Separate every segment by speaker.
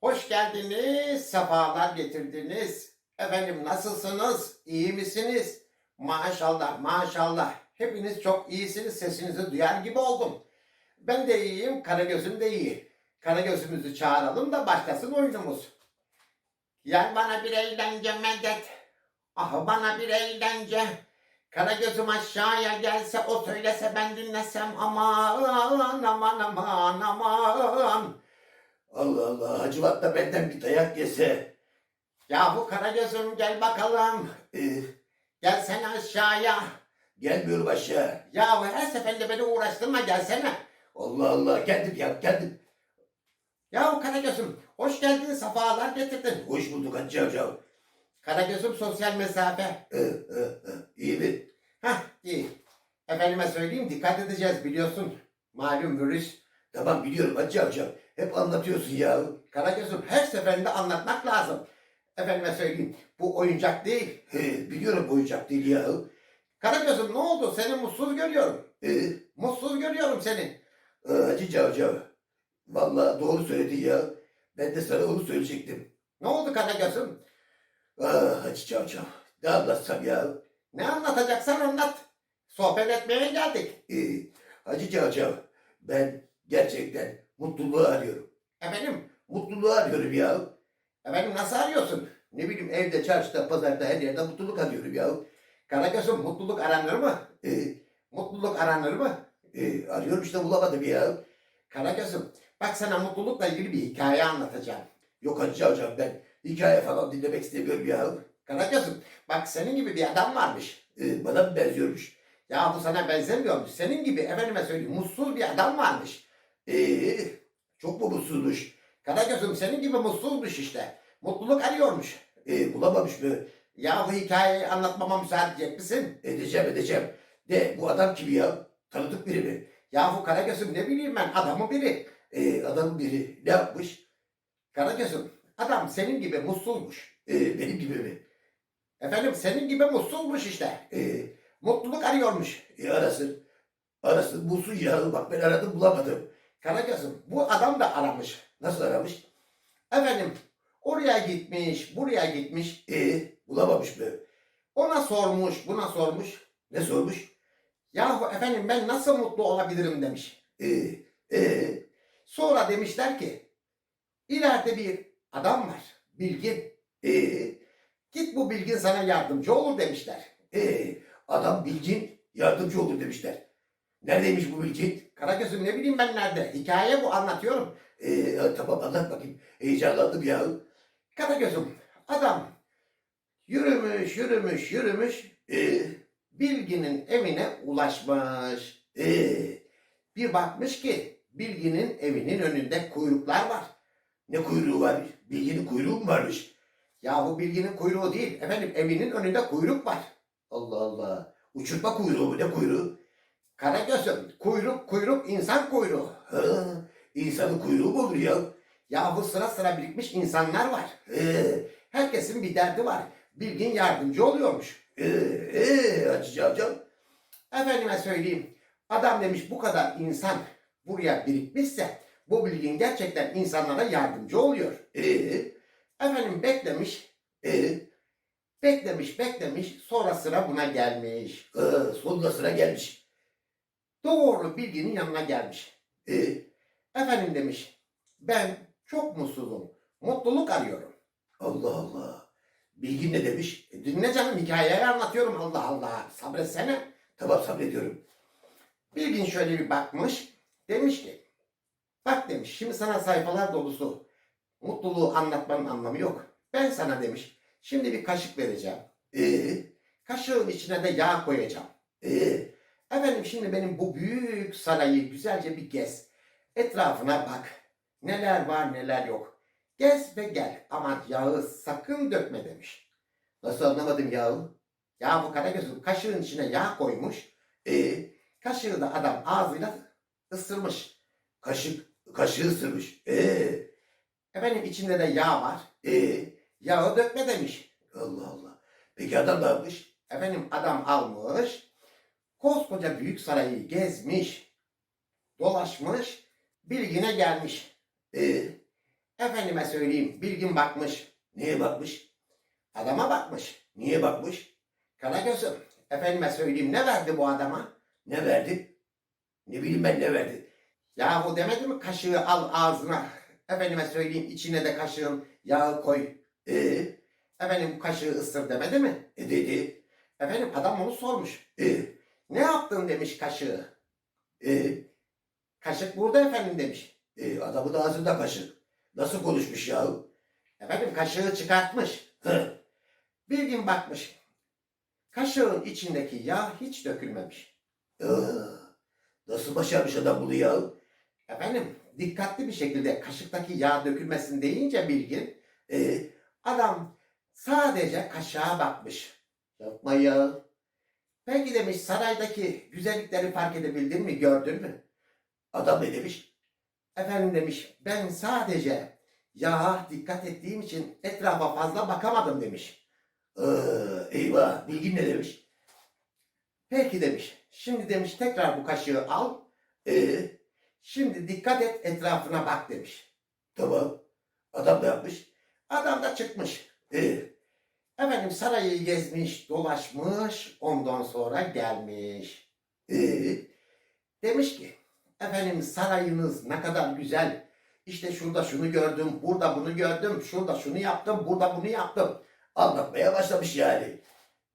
Speaker 1: Hoş geldiniz, sefalar getirdiniz. Efendim nasılsınız, iyi misiniz? Maşallah, maşallah. Hepiniz çok iyisiniz, sesinizi duyar gibi oldum. Ben de iyiyim, Karagöz'üm de iyi. Karagöz'ümüzü çağıralım da başlasın oyunumuz. Gel bana bir eğlence medet. Ah bana bir eğlence. Karagözüm aşağıya gelse o söylese ben dinlesem aman aman aman aman.
Speaker 2: Allah Allah Hacivat da benden bir dayak yese.
Speaker 1: Yahu Karagözüm gel bakalım.
Speaker 2: Ee,
Speaker 1: Gelsene aşağıya.
Speaker 2: gelmiyorum aşağı.
Speaker 1: Yahu her seferinde beni uğraştırma gelsene.
Speaker 2: Allah Allah kendim yap kendim.
Speaker 1: Yahu Karagözüm hoş geldin sefalar getirdin.
Speaker 2: Hoş bulduk Hacı Hocam.
Speaker 1: Karagözüm sosyal mesafe.
Speaker 2: Ee, e, e, iyi mi?
Speaker 1: Hah iyi. Efendime söyleyeyim dikkat edeceğiz biliyorsun. Malum virüs.
Speaker 2: Tamam biliyorum Hacı Hocam. Hep anlatıyorsun ya.
Speaker 1: Karagözüm her seferinde anlatmak lazım. Efendime söyleyeyim bu oyuncak değil.
Speaker 2: He, biliyorum oyuncak değil ya.
Speaker 1: Karagözüm ne oldu? Seni mutsuz görüyorum.
Speaker 2: Ee,
Speaker 1: Mutsuz görüyorum seni.
Speaker 2: e, Hacı Hocam. Vallahi doğru söyledin ya. Ben de sana onu söyleyecektim.
Speaker 1: Ne oldu Karagözüm?
Speaker 2: Ah Hacı Hocam. Ne anlatsam ya.
Speaker 1: Ne anlatacaksan anlat. Sohbet etmeye geldik.
Speaker 2: Ee, Hacı Hocam. Ben gerçekten mutluluğu arıyorum.
Speaker 1: Efendim,
Speaker 2: Mutluluğu arıyorum ya.
Speaker 1: efendim nasıl arıyorsun?
Speaker 2: Ne bileyim evde, çarşıda, pazarda her yerde mutluluk arıyorum ya.
Speaker 1: Karagözüm mutluluk aranır mı?
Speaker 2: Ee,
Speaker 1: Mutluluk aranır mı?
Speaker 2: e, arıyorum işte bulamadım ya.
Speaker 1: Karagözüm, bak sana mutlulukla ilgili bir hikaye anlatacağım.
Speaker 2: Yok Hacı hocam ben hikaye falan dinlemek istemiyorum ya.
Speaker 1: Karagözüm, bak senin gibi bir adam varmış.
Speaker 2: Ee, bana mı benziyormuş?
Speaker 1: Ya bu sana benzemiyormuş. Senin gibi efendime söyleyeyim mutsuz bir adam varmış.
Speaker 2: Ee, çok mu mutsuzmuş?
Speaker 1: Karagözüm senin gibi mutsuzmuş işte. Mutluluk arıyormuş.
Speaker 2: Ee, bulamamış mı?
Speaker 1: Ya bu hikayeyi anlatmama müsaade edecek misin?
Speaker 2: Edeceğim edeceğim. De bu adam kim ya? Tanıdık biri mi?
Speaker 1: Yahu Karagöz'üm ne bileyim ben adamı biri.
Speaker 2: Ee, adamın biri ne yapmış?
Speaker 1: Karagöz'üm adam senin gibi mutsuzmuş.
Speaker 2: Ee, benim gibi mi?
Speaker 1: Efendim senin gibi mutsuzmuş işte.
Speaker 2: Ee,
Speaker 1: Mutluluk arıyormuş.
Speaker 2: e, arasın. Arasın bulsun ya. Bak ben aradım bulamadım.
Speaker 1: Karagöz'üm bu adam da aramış.
Speaker 2: Nasıl aramış?
Speaker 1: Efendim oraya gitmiş buraya gitmiş.
Speaker 2: Ee, bulamamış mı?
Speaker 1: Ona sormuş buna sormuş.
Speaker 2: Ne sormuş?
Speaker 1: Yahu efendim ben nasıl mutlu olabilirim demiş.
Speaker 2: Ee, ee,
Speaker 1: Sonra demişler ki ileride bir adam var bilgin.
Speaker 2: ee,
Speaker 1: Git bu bilgin sana yardımcı olur demişler.
Speaker 2: ee, adam bilgin yardımcı olur demişler. Neredeymiş bu bilgin?
Speaker 1: Karagöz'üm ne bileyim ben nerede. Hikaye bu anlatıyorum.
Speaker 2: Ee, ha, tamam anlat bakayım. Heyecanlandım ya.
Speaker 1: Karagöz'üm adam yürümüş yürümüş yürümüş
Speaker 2: Ee,
Speaker 1: Bilgin'in evine ulaşmış.
Speaker 2: ee,
Speaker 1: Bir bakmış ki Bilgin'in evinin önünde kuyruklar var.
Speaker 2: ne kuyruğu var? Bilginin kuyruğu mu varmış?
Speaker 1: Yahu Bilgin'in kuyruğu değil efendim evinin önünde kuyruk var.
Speaker 2: Allah Allah. Uçurtma kuyruğu mu? Ne kuyruğu?
Speaker 1: Karagöz'üm kuyruk kuyruk insan kuyruğu.
Speaker 2: Ha, insanın kuyruğu mu olur ya?
Speaker 1: Yahu sıra sıra birikmiş insanlar var.
Speaker 2: Ee,
Speaker 1: Herkesin bir derdi var. Bilgin yardımcı oluyormuş.
Speaker 2: ee, ee, Hacı amcam.
Speaker 1: Efendime söyleyeyim. Adam demiş bu kadar insan buraya birikmişse bu bilgin gerçekten insanlara yardımcı oluyor.
Speaker 2: Ee,
Speaker 1: Efendim beklemiş,
Speaker 2: ee,
Speaker 1: beklemiş, beklemiş. Sonra sıra buna gelmiş.
Speaker 2: ee, sonuna sıra gelmiş.
Speaker 1: Doğru bilginin yanına gelmiş.
Speaker 2: Ee,
Speaker 1: Efendim demiş, ben çok mutsuzum. Mutluluk arıyorum.
Speaker 2: Allah Allah. Bilgin ne demiş?
Speaker 1: E, dinle canım hikayeyi anlatıyorum Allah Allah. Sabretsene.
Speaker 2: Tamam sabrediyorum.
Speaker 1: Bilgin şöyle bir bakmış. Demiş ki, bak demiş şimdi sana sayfalar dolusu mutluluğu anlatmanın anlamı yok. Ben sana demiş, şimdi bir kaşık vereceğim.
Speaker 2: Ee,
Speaker 1: Kaşığın içine de yağ koyacağım.
Speaker 2: ee,
Speaker 1: Efendim şimdi benim bu büyük sarayı güzelce bir gez. Etrafına bak. Neler var neler yok. Gez ve gel ama yağı sakın dökme demiş.
Speaker 2: nasıl anlamadım yahu?
Speaker 1: Ya bu Karagöz'ün kaşığın içine yağ koymuş.
Speaker 2: Ee,
Speaker 1: Kaşığı da adam ağzıyla ısırmış.
Speaker 2: kaşık, kaşığı ısırmış. Ee,
Speaker 1: Efendim içinde de yağ var.
Speaker 2: ee,
Speaker 1: Yağı dökme demiş.
Speaker 2: Allah Allah. Peki adam ne yapmış?
Speaker 1: Efendim adam almış. Koskoca büyük sarayı gezmiş. Dolaşmış. Bilgin'e gelmiş.
Speaker 2: Ee,
Speaker 1: Efendime söyleyeyim Bilgin bakmış.
Speaker 2: neye bakmış?
Speaker 1: Adama bakmış.
Speaker 2: Niye bakmış?
Speaker 1: Karagöz'üm efendime söyleyeyim ne verdi bu adama?
Speaker 2: Ne verdi? Ne bileyim ben ne verdi?
Speaker 1: Yahu demedi mi kaşığı al ağzına. Efendime söyleyeyim içine de kaşığın yağı koy.
Speaker 2: Ee,
Speaker 1: Efendim kaşığı ısır demedi mi?
Speaker 2: e dedi.
Speaker 1: Efendim adam onu sormuş.
Speaker 2: Ee,
Speaker 1: Ne yaptın demiş kaşığı.
Speaker 2: e,
Speaker 1: Kaşık burada efendim demiş.
Speaker 2: e, adamın ağzında kaşık. Nasıl konuşmuş ya?
Speaker 1: Efendim kaşığı çıkartmış.
Speaker 2: Hı,
Speaker 1: Bir gün bakmış. Kaşığın içindeki yağ hiç dökülmemiş.
Speaker 2: Ee, nasıl başarmış adam bunu ya?
Speaker 1: Efendim dikkatli bir şekilde kaşıktaki yağ dökülmesin deyince bilgin
Speaker 2: Ee,
Speaker 1: adam sadece kaşığa bakmış. Yapma ya. Peki demiş saraydaki güzellikleri fark edebildin mi gördün mü?
Speaker 2: adam ne demiş?
Speaker 1: Efendim demiş ben sadece yağa dikkat ettiğim için etrafa fazla bakamadım demiş.
Speaker 2: Aa, eyvah, bilgin ne demiş?
Speaker 1: Peki demiş şimdi demiş tekrar bu kaşığı al
Speaker 2: Ee,
Speaker 1: şimdi dikkat et etrafına bak demiş.
Speaker 2: tamam. Adam ne yapmış?
Speaker 1: Adam da çıkmış.
Speaker 2: Ee,
Speaker 1: Efendim sarayı gezmiş dolaşmış ondan sonra gelmiş.
Speaker 2: ee,
Speaker 1: Demiş ki efendim sarayınız ne kadar güzel. İşte şurada şunu gördüm, burada bunu gördüm, şurada şunu yaptım, burada bunu yaptım.
Speaker 2: anlatmaya başlamış yani.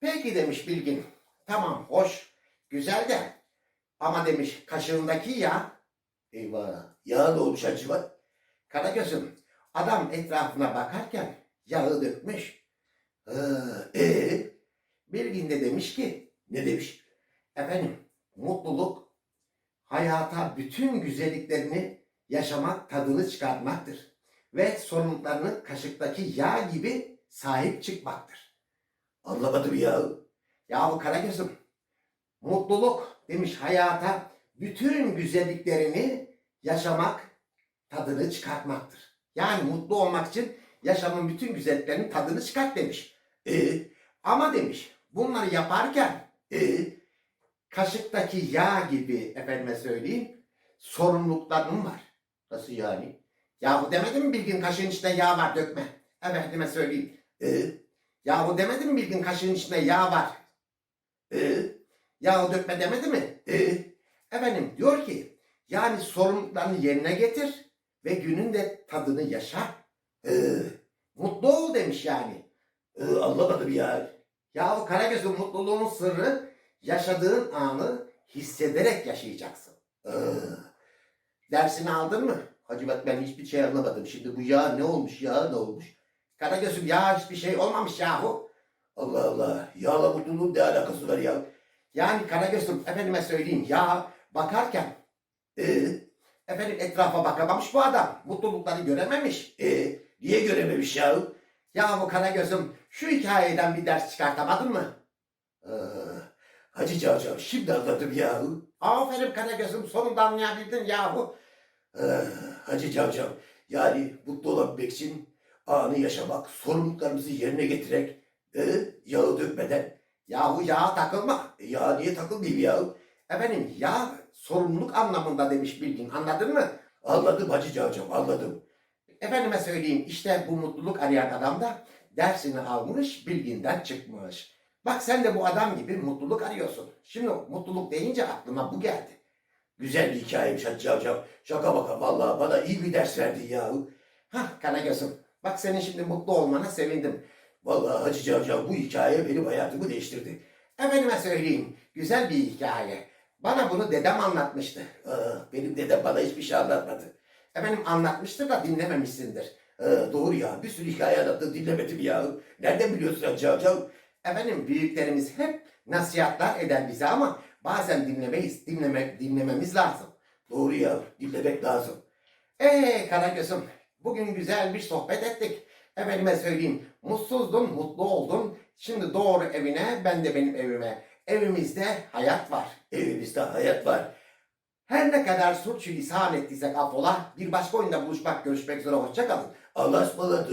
Speaker 1: Peki demiş Bilgin. Tamam hoş, güzel de ama demiş kaşığındaki yağ
Speaker 2: Eyvah, ya ne olmuş acaba?
Speaker 1: Karagöz'üm adam etrafına bakarken yağı dökmüş.
Speaker 2: Ee,
Speaker 1: Bilgin de demiş ki
Speaker 2: ne demiş?
Speaker 1: efendim mutluluk hayata bütün güzelliklerini yaşamak tadını çıkartmaktır. Ve sorumluluklarını kaşıktaki yağ gibi sahip çıkmaktır.
Speaker 2: Anlamadım ya.
Speaker 1: Yahu Karagöz'üm mutluluk demiş hayata bütün güzelliklerini yaşamak tadını çıkartmaktır. Yani mutlu olmak için yaşamın bütün güzelliklerinin tadını çıkart demiş.
Speaker 2: Ee,
Speaker 1: Ama demiş bunları yaparken
Speaker 2: ee,
Speaker 1: kaşıktaki yağ gibi efendime söyleyeyim sorumluluklarım var. Nasıl yani? Yahu demedim mi bir gün kaşığın içinde yağ var dökme. Efendime söyleyeyim.
Speaker 2: ee,
Speaker 1: Yahu demedim mi bir gün kaşığın içinde yağ var.
Speaker 2: ee,
Speaker 1: Yağı dökme demedi mi?
Speaker 2: ee,
Speaker 1: Efendim diyor ki yani sorumluluklarını yerine getir ve günün de tadını yaşa.
Speaker 2: Ee,
Speaker 1: Mutlu ol demiş yani.
Speaker 2: ee, anlamadım ya.
Speaker 1: Yahu Karagöz'ün mutluluğun sırrı yaşadığın anı hissederek yaşayacaksın.
Speaker 2: Aa,
Speaker 1: Dersini aldın mı? Hacı bak ben hiçbir şey anlamadım. Şimdi bu yağ ne olmuş yağ ne olmuş? Karagöz'üm yağ hiçbir şey olmamış yahu.
Speaker 2: Allah Allah, yağla mutluluğun ne alakası var ya?
Speaker 1: Yani Karagöz'üm efendime söyleyeyim yağ bakarken
Speaker 2: Ee,
Speaker 1: efendim etrafa bakamamış bu adam. Mutlulukları görememiş.
Speaker 2: ee, niye görememiş ya?
Speaker 1: Yahu Karagöz'üm şu hikayeden bir ders çıkartamadın mı?
Speaker 2: Aa, Hacı Cavcav, şimdi anladım ya.
Speaker 1: Aferin Karagöz'üm sonunda anlayabildin yahu.
Speaker 2: Aa, Hacı Cavcav, yani mutlu olabilmek için anı yaşamak, sorumluluklarımızı yerine getirerek, ee, yağı dökmeden.
Speaker 1: Yahu yağa takılma.
Speaker 2: E, ya niye takılmayayım ya?
Speaker 1: Efendim yağ sorumluluk anlamında demiş Bilgin anladın mı?
Speaker 2: Anladım Hacı Cavcav, anladım.
Speaker 1: Efendime söyleyeyim işte bu mutluluk arayan adam da dersini almış bilginden çıkmış. Bak sen de bu adam gibi mutluluk arıyorsun. Şimdi mutluluk deyince aklıma bu geldi.
Speaker 2: Güzel bir hikayeymiş Hacı Cavcav. Şaka baka, vallahi bana iyi bir ders verdin ya.
Speaker 1: Hah Karagöz'üm bak senin şimdi mutlu olmana sevindim.
Speaker 2: Vallahi Hacı Cavcav bu hikaye benim hayatımı değiştirdi.
Speaker 1: Efendime söyleyeyim güzel bir hikaye. Bana bunu dedem anlatmıştı.
Speaker 2: Aa, benim dedem bana hiçbir şey anlatmadı.
Speaker 1: Efendim anlatmıştır da dinlememişsindir.
Speaker 2: Aa, doğru ya, bir sürü hikaye anlattın dinlemedim ya. Nereden biliyorsun Cavcav?
Speaker 1: Efendim büyüklerimiz hep nasihatler eder bize ama bazen dinlemeyiz, dinleme, dinlememiz lazım.
Speaker 2: Doğru ya, dinlemek lazım.
Speaker 1: Ee Karagöz'üm bugün güzel bir sohbet ettik. Efendime söyleyeyim mutsuzdun, mutlu oldun. Şimdi doğru evine, ben de benim evime. Evimizde hayat var.
Speaker 2: Evimizde hayat var.
Speaker 1: Her ne kadar suçu lisan ettiysek affola. Bir başka oyunda buluşmak, görüşmek üzere. Hoşçakalın.
Speaker 2: Allah'a ısmarladık.